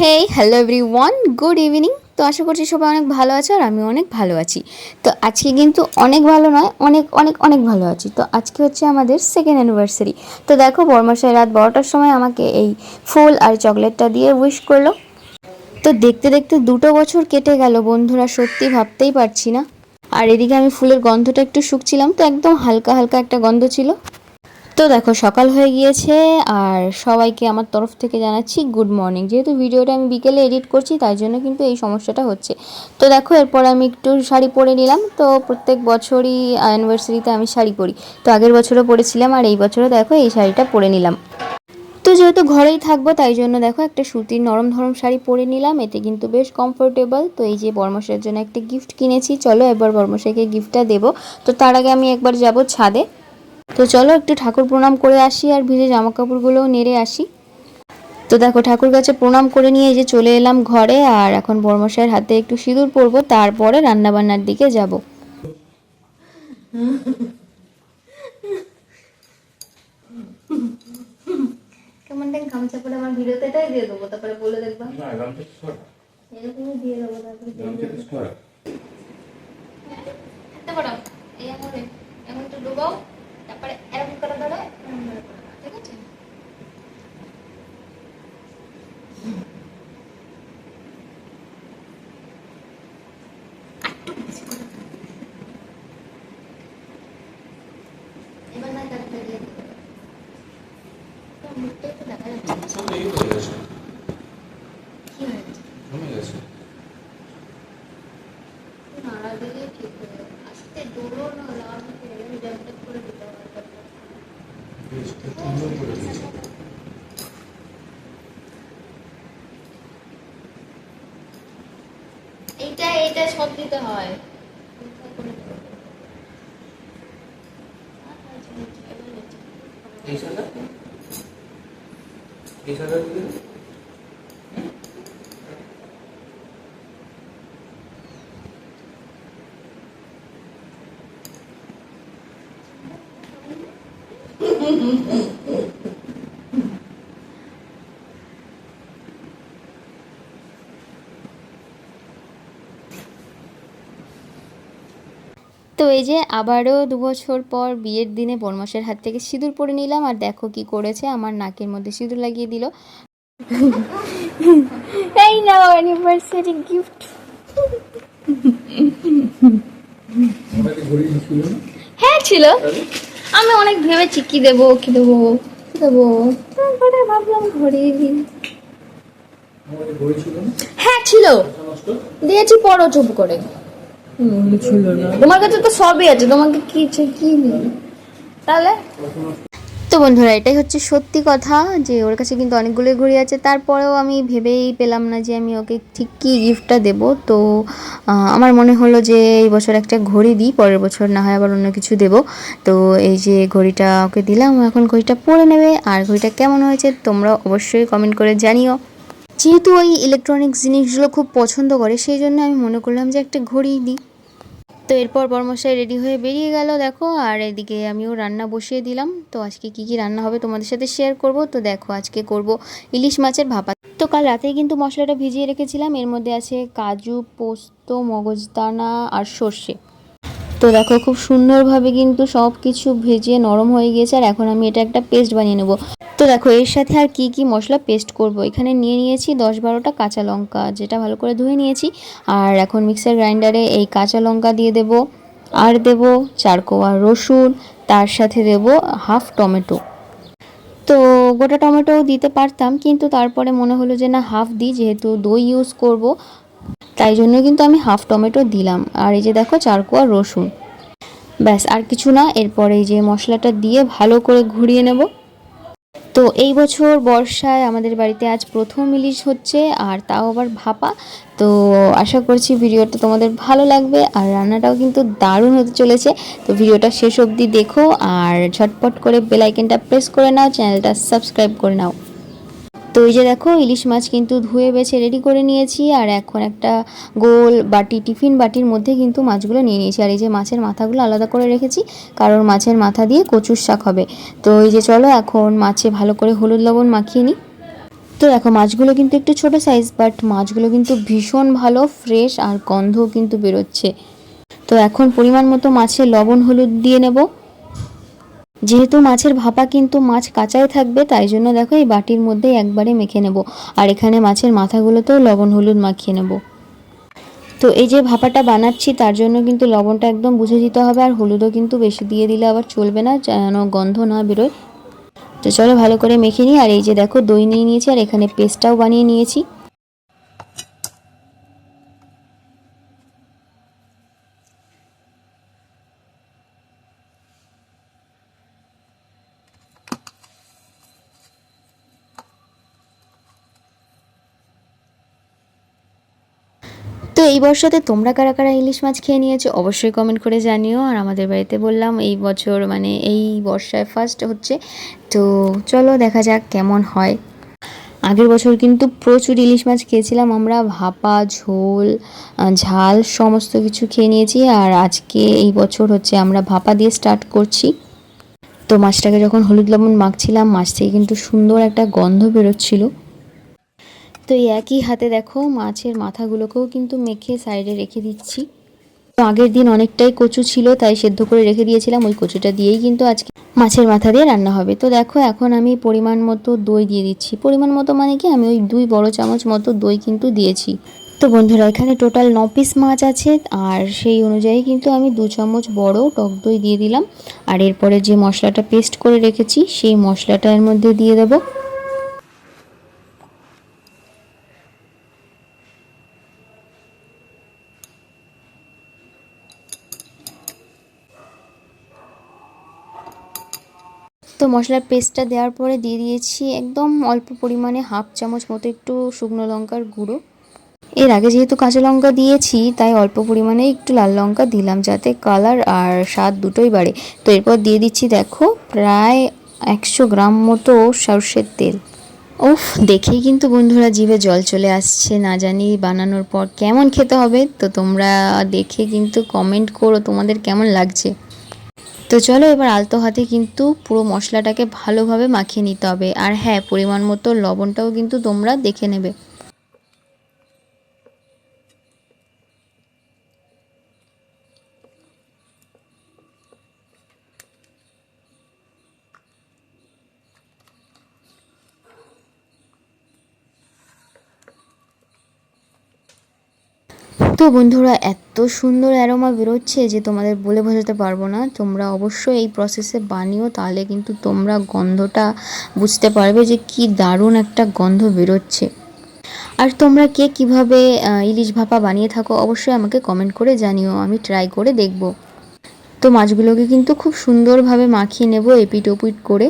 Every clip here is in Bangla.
Hey hello everyone good evening তো আশা করছি সবাই অনেক ভালো আছে আর আমি অনেক ভালো আছি। তো আজকে কিন্তু অনেক ভালো নয়, অনেক অনেক অনেক ভালো আছি। তো আজকে হচ্ছে আমাদের সেকেন্ড অ্যানিভার্সারি তো দেখো বর্মাশাই রাত বারোটার সময় আমাকে এই ফুল আর চকলেটটা দিয়ে উইশ করল। তো দেখতে দেখতে দুটো বছর কেটে গেল বন্ধুরা, সত্যি ভাবতেই পারছি না। আর এদিকে আমি ফুলের গন্ধটা একটু শুকছিলাম, তো একদম হালকা হালকা একটা গন্ধ ছিল। তো দেখো, সকাল হয়ে গিয়েছে আর সবাইকে আমার তরফ থেকে জানাচ্ছি গুড মর্নিং যেহেতু ভিডিওটা আমি বিকেলে এডিট করছি, তাই জন্য কিন্তু এই সমস্যাটা হচ্ছে। তো দেখো, এরপর আমি একটু শাড়ি পরে নিলাম। তো প্রত্যেক বছরই অ্যানিভার্সারিতে আমি শাড়ি পরি। তো আগের বছরও পরেছিলাম আর এই বছরও দেখো, এই শাড়িটা পরে নিলাম। তো যেহেতু ঘরেই থাকব, তাই জন্য দেখো, একটা সুতির নরম ধরম শাড়ি পরে নিলাম। এতে কিন্তু বেশ কমফোর্টেবল তো এই যে বর্মশাইয়ের জন্য একটা গিফট কিনেছি। চলো, এবার বর্মশাইকে গিফটটা দেবো। তো তার আগে আমি একবার যাব ছাদে। তো চলো একটু ঠাকুর প্রণাম করে আসি আর ভিজে জামা কাপড়গুলোও নেড়ে আসি। তো দেখো ঠাকুর কাছে প্রণাম করে নিয়ে এই যে চলে এলাম ঘরে আর এখন বর্মশাইয়ের হাতে একটু সিঁদুর পরবো তারপরে রান্নাবান্নার দিকে যাব। কেমন দেখ গামছা পরে আমার ভিডিওতে এটাই দিয়ে দেবো তারপরে বলে দেখবা। এরকমই দিয়ে দেবো তারপরে এই আমরে এমন একটু ডুবাও। তারপরে এরকম করে ধরো ঠিক আছে? আস্তে দৌড়ো না লাল হয়ে গেলে জ্যামটা করে দিতে হবে বেশ তো সুন্দর করে দিয়েছে এইটা এইটা সব দিতে হয়। এই সাদা? এই সাদা তো এই যে আবারও দু বছর পর বিয়ের দিনে বনমাসের হাত থেকে সিঁদুর পরে নিলাম, আর দেখো কি করেছে, আমার নাকের মধ্যে সিঁদুর লাগিয়ে দিল। এই নাও অ্যানিভার্সারি গিফট হ্যাঁ ছিল। আমি অনেক ভেবেছি, কি দেবো কি দেবো কি দেবো? তারপরে ভাবলাম ঘড়ি হ্যাঁ ছিল। দিয়েছি পড়ো চুপ করে। ছিল না। তোমার কাছে তো সবই আছে তোমাকে কি কি নেই? তাহলে? তো বন্ধুরা এটাই হচ্ছে সত্যি কথা যে ওর কাছে কিন্তু অনেকগুলোই ঘড়ি আছে। তারপরেও আমি ভেবেই পেলাম না যে আমি ওকে ঠিক কী গিফটটা দেব। তো আমার মনে হলো যে এই বছর একটা ঘড়ি দিই পরের বছর না হয় আবার অন্য কিছু দেব। তো এই যে ঘড়িটা ওকে দিলাম এখন ঘড়িটা পরে নেবে। আর ঘড়িটা কেমন হয়েছে তোমরা অবশ্যই কমেন্ট করে জানিও। যেহেতু ওই ইলেকট্রনিক্স জিনিসগুলো খুব পছন্দ করে, সেই জন্য আমি মনে করলাম যে একটা ঘড়ি দিই। তো এরপর বর্মশাই রেডি হয়ে বেরিয়ে গেল, দেখো, আর এদিকে আমিও রান্না বসিয়ে দিলাম। তো আজকে কি কি রান্না হবে তোমাদের সাথে শেয়ার করব। তো দেখো, আজকে করব ইলিশ মাছের ভাপা। তো কাল রাতেই কিন্তু মশলাটা ভিজিয়ে রেখেছিলাম। এর মধ্যে আছে কাজু, পোস্ত, মগজদানা আর সর্ষে। তো দেখো, খুব সুন্দরভাবে কিন্তু সব কিছু ভেজে নরম হয়ে গিয়েছে আর এখন আমি এটা একটা পেস্ট বানিয়ে নেব। তো দেখো, এর সাথে আর কি কি মশলা পেস্ট করব? এখানে নিয়ে নিয়েছি দশ বারোটা কাঁচা লঙ্কা, যেটা ভালো করে ধুয়ে নিয়েছি। আর এখন মিক্সার গ্রাইন্ডারে এই কাঁচা লঙ্কা দিয়ে দেব, আর দেব চারকোয়া রসুন, তার সাথে দেব হাফ টমেটো। তো গোটা টমেটোও দিতে পারতাম, কিন্তু তারপরে মনে হলো যে না, হাফ দিই, যেহেতু দই ইউজ করব। তাই জন্য কিন্তু আমি হাফ টমেটো দিলাম। আর এই যে দেখো চারকোয়া রসুন। ব্যাস, আর কিছু না, এরপরে এই যে মশলাটা দিয়ে ভালো করে ঘুরিয়ে নেব। তো এই বছর বর্ষায় আমাদের বাড়িতে আজ প্রথম ইলিশ হচ্ছে, আর তাও আবার ভাপা। তো আশা করছি ভিডিওটা তোমাদের ভালো লাগবে, আর রান্নাটাও কিন্তু দারুণ হতে চলেছে। তো ভিডিওটা শেষ অবধি দেখো, আর ঝটপট করে বেলাইকেনটা প্রেস করে নাও চ্যানেলটা সাবস্ক্রাইব করে নাও। তো এই যে দেখো, ইলিশ মাছ কিন্তু ধুয়ে বেছে রেডি করে নিয়েছি আর এখন একটা গোল বাটি, টিফিন বাটির মধ্যে কিন্তু মাছগুলো নিয়ে নিয়েছি। আর এই যে মাছের মাথাগুলো আলাদা করে রেখেছি, কারণ মাছের মাথা দিয়ে কচুর শাক হবে। তো এই যে চলো, এখন মাছে ভালো করে হলুদ লবণ মাখিয়ে নিই। তো দেখো, মাছগুলো কিন্তু একটু ছোট সাইজ বাট মাছগুলো কিন্তু ভীষণ ভালো ফ্রেশ আর গন্ধও কিন্তু বেরোচ্ছে। তো এখন পরিমাণ মতো মাছে লবণ, হলুদ দিয়ে নেব। যেহেতু মাছের ভাপা কিন্তু মাছ কাঁচাই থাকবে, তাই জন্য দেখো এই বাটির মধ্যেই একবারে মেখে নেব। আর এখানে মাছের মাথাগুলোতেও লবণ হলুদ মাখিয়ে নেব। তো এই যে ভাপাটা বানাচ্ছি, তার জন্য কিন্তু লবণটা একদম বুঝে দিতে হবে, আর হলুদও কিন্তু বেশি দিয়ে দিলে আবার চলবে না, যেন গন্ধ না বেরোয়। তো চলো ভালো করে মেখে নিই। আর এই যে দেখো দই নিয়ে নিয়েছি, আর এখানে পেস্টটাও বানিয়ে নিয়েছি তো এই বর্ষাতে তোমরা কারা কারা ইলিশ মাছ খেয়ে নিয়েছো অবশ্যই কমেন্ট করে জানিও। আর আমাদের বাড়িতে বললাম, এই বছর মানে এই বর্ষায় ফার্স্ট হচ্ছে। তো চলো দেখা যাক কেমন হয়। আগের বছর কিন্তু প্রচুর ইলিশ মাছ খেয়েছিলাম। আমরা ভাপা, ঝোল ঝাল সমস্ত কিছু খেয়ে নিয়েছি। আর আজকে এই বছর হচ্ছে আমরা ভাপা দিয়ে স্টার্ট করছি। তো মাছটাকে যখন হলুদ লবণ মাখছিলাম, মাছ থেকে কিন্তু সুন্দর একটা গন্ধ বেরোচ্ছিল। তো একই হাতে দেখো মাছের মাথাগুলোকেও কিন্তু মেখে সাইডে রেখে দিচ্ছি। তো আগের দিন অনেকটাই কচু ছিল, তাই সেদ্ধ করে রেখে দিয়েছিলাম। ওই কচুটা দিয়েই কিন্তু আজকে মাছের মাথা দিয়ে রান্না হবে। তো দেখো এখন আমি পরিমাণ মতো দই দিয়ে দিচ্ছি। পরিমাণ মতো মানে কি? আমি ওই দুই বড় চামচ মতো দই কিন্তু দিয়েছি। তো বন্ধুরা, এখানে টোটাল ন পিস মাছ আছে, আর সেই অনুযায়ী কিন্তু আমি দু চামচ বড় টক দই দিয়ে দিলাম। আর এরপরে যে মশলাটা পেস্ট করে রেখেছি, সেই মশলাটা এর মধ্যে দিয়ে দেবো। তো মশলার পেস্টটা দেওয়ার পরে দিয়ে দিয়েছি একদম অল্প পরিমাণে হাফ চামচ মতো একটু শুকনো লঙ্কার গুঁড়ো। এর আগে যেহেতু কাঁচা লঙ্কা দিয়েছি, তাই অল্প পরিমাণে একটু লাল লঙ্কা দিলাম যাতে কালার আর স্বাদ দুটোই বাড়ে। তো এরপর দিয়ে দিচ্ছি দেখো প্রায় একশো গ্রাম মতো সর্ষের তেল। উফ দেখেই কিন্তু বন্ধুরা জিভে জল চলে আসছে। না জানি বানানোর পর কেমন খেতে হবে, তো তোমরা দেখে কিন্তু কমেন্ট করো তোমাদের কেমন লাগছে। তো চলো এবার আলতো হাতে কিন্তু পুরো মশলাটাকে ভালোভাবে মাখিয়ে নিতে হবে। আর হ্যাঁ পরিমাণ মতো লবণটাও কিন্তু তোমরা দেখে নেবে। তো বন্ধুরা, এত সুন্দর অ্যারোমা বেরোচ্ছে যে তোমাদের বলে বোঝাতে পারব না। তোমরা অবশ্যই এই প্রসেসে বানিও, তাহলে কিন্তু তোমরা গন্ধটা বুঝতে পারবে যে কি দারুণ একটা গন্ধ বেরোচ্ছে। আর তোমরা কে কীভাবে ইলিশ ভাপা বানিয়ে থাকো অবশ্যই আমাকে কমেন্ট করে জানিও, আমি ট্রাই করে দেখব। তো মাছগুলোকে কিন্তু খুব সুন্দরভাবে মাখিয়ে নেব এপিট ওপিট করে।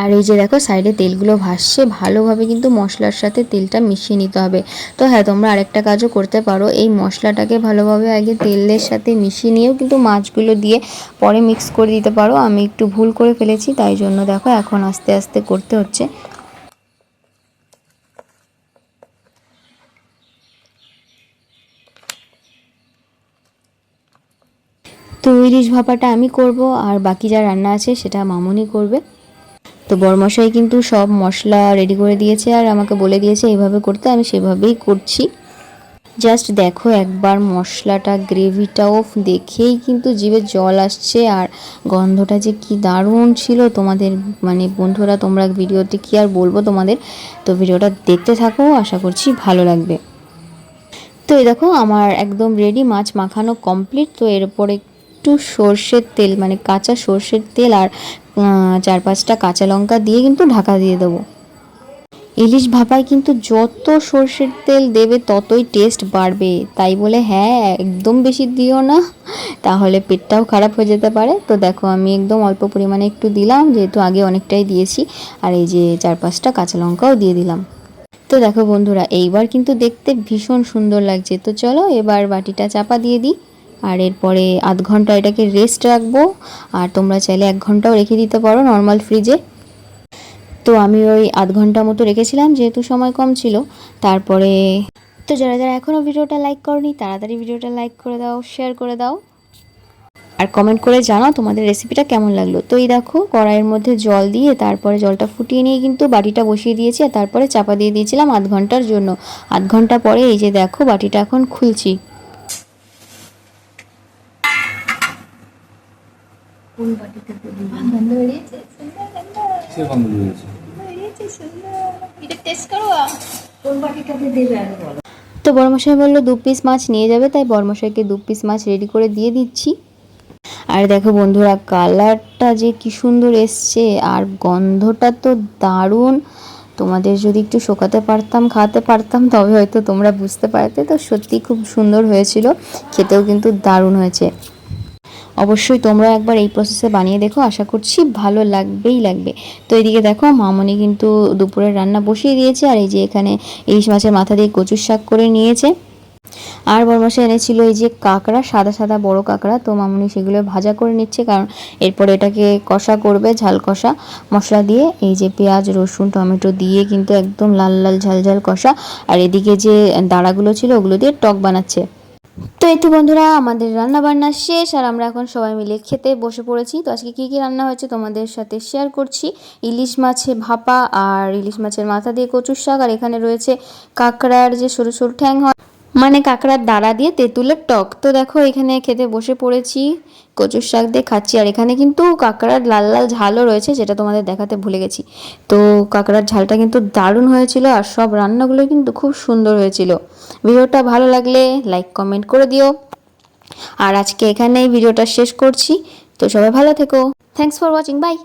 আর এই যে দেখো সাইডে তেলগুলো ভাসছে, ভালোভাবে কিন্তু মশলার সাথে তেলটা মিশিয়ে নিতে হবে। তো হ্যাঁ তোমরা আরেকটা কাজও করতে পারো, এই মশলাটাকে ভালোভাবে আগে তেলের সাথে মিশিয়ে নিয়েও কিন্তু মাছগুলো দিয়ে পরে মিক্স করে দিতে পারো। আমি একটু ভুল করে ফেলেছি, তাই জন্য দেখো এখন আস্তে আস্তে করতে হচ্ছে। তো ইলিশ ভাপাটা আমি করব, আর বাকি যা রান্না আছে সেটা মামুনি করবে। তো বরমশাই কিন্তু সব মশলা রেডি করে দিয়েছে আর আমাকে বলে দিয়েছে, এইভাবে করতে আমি সেভাবেই করছি। জাস্ট দেখো একবার মশলাটা গ্রেভিটাও দেখেই কিন্তু জিভে জল আসছে আর গন্ধটা যে কি দারুণ ছিল। তোমাদের মানে বন্ধুরা, তোমরা ভিডিওতে কি আর বলব তোমাদের? তো ভিডিওটা দেখতে থাকো, আশা করছি ভালো লাগবে। তো এই দেখো আমার একদম রেডি মাছ মাখানো কমপ্লিট তো এর উপরে একটু সর্ষের তেল মানে কাঁচা সর্ষের তেল আর চার পাঁচটা কাঁচা লঙ্কা দিয়ে কিন্তু ঢাকা দিয়ে দেবো। ইলিশ ভাপায় কিন্তু যত সর্ষের তেল দেবে ততই টেস্ট বাড়বে। তাই বলে হ্যাঁ একদম বেশি দিও না, তাহলে পেটটাও খারাপ হয়ে যেতে পারে। তো দেখো, আমি একদম অল্প পরিমাণে একটু দিলাম, যেহেতু আগে অনেকটাই দিয়েছি, আর এই যে চার পাঁচটা কাঁচা লঙ্কাও দিয়ে দিলাম। তো দেখো বন্ধুরা, এইবার কিন্তু দেখতে ভীষণ সুন্দর লাগছে। তো চলো, এবার বাটিটা চাপা দিয়ে দিই। আর এরপরে আধ ঘণ্টা এটাকে রেস্ট রাখব। আর তোমরা চাইলে এক ঘন্টাও রেখে দিতে পারো নর্মাল ফ্রিজে তো আমি ওই আধ ঘণ্টা মতো রেখেছিলাম, যেহেতু সময় কম ছিল। তারপরে তো যারা যারা এখনও ভিডিওটা লাইক করনি, তাড়াতাড়ি ভিডিওটা লাইক করে দাও শেয়ার করে দাও। আর কমেন্ট করে জানাও তোমাদের রেসিপিটা কেমন লাগল। তো এই দেখো, কড়াইয়ের মধ্যে জল দিয়ে তারপরে জলটা ফুটিয়ে নিয়ে কিন্তু বাটিটা বসিয়ে দিয়েছি, আর তারপরে চাপা দিয়ে দিয়েছিলাম আধ ঘণ্টার জন্য। আধ ঘণ্টা পরে এই যে দেখো, বাটিটা এখন খুলছি। তো বড়মশাই বলল, দু পিস মাছ নিয়ে যাবে, তাই বড়মশাইকে দু পিস মাছ রেডি করে দিয়ে দিচ্ছি। আর দেখো বন্ধুরা কালারটা যে কি সুন্দর এসছে, আর গন্ধটা তো দারুণ। তোমাদের যদি একটু শোকাতে পারতাম, খাওয়াতে পারতাম, তবে হয়তো তোমরা বুঝতে পারতে। তো সত্যি খুব সুন্দর হয়েছিল, খেতেও কিন্তু দারুণ হয়েছে। অবশ্যই তোমরা একবার এই প্রসেসে বানিয়ে দেখো, আশা করছি ভালো লাগবেই লাগবে। তো এদিকে দেখো, মামনি কিন্তু দুপুরের রান্না বসিয়ে দিয়েছে, আর এই যে এখানে ইলিশ মাছের মাথা দিয়ে কচুর শাক করে নিয়েছে। আর বরমাসে এনেছিল এই যে কাঁকড়া, সাদা সাদা বড় কাঁকড়া, তো মামনি সেগুলো ভাজা করে নিচ্ছে, কারণ এরপরে এটাকে কষা করবে, ঝাল কষা মশলা দিয়ে। এই যে পেঁয়াজ, রসুন, টমেটো দিয়ে কিন্তু একদম লাল লাল ঝাল ঝাল কষা। আর এদিকে যে দাঁড়াগুলো ছিল, ওগুলো দিয়ে টক বানাচ্ছে। তো এই তো বন্ধুরা, আমাদের রান্না বান্না শেষ আর আমরা এখন সবাই মিলে খেতে বসে পড়েছি। তো আজকে কি কি রান্না হয়েছে তোমাদের সাথে শেয়ার করছি। ইলিশ মাছে ভাপা আর ইলিশ মাছের মাথা দিয়ে কচুর শাক আর এখানে রয়েছে কাঁকড়ার যে সরু সরু ঠ্যাং হয় মানে কাঁকড়ার দাঁড়া দিয়ে তেঁতুলের টক। তো দেখো, এখানে খেতে বসে পড়েছি, কচুর শাক দিয়ে খাচ্ছি, আর এখানে কিন্তু কাঁকড়ার লাল লাল ঝালও রয়েছে, যেটা তোমাদের দেখাতে ভুলে গেছি। তো কাঁকড়ার ঝালটা কিন্তু দারুণ হয়েছিল, আর সব রান্নাগুলো কিন্তু খুব সুন্দর হয়েছিল। ভিডিওটা ভালো লাগলে লাইক, কমেন্ট করে দিও। আর আজকে এখানেই ভিডিওটা শেষ করছি। তো সবাই ভালো থেকো। Thanks for watching by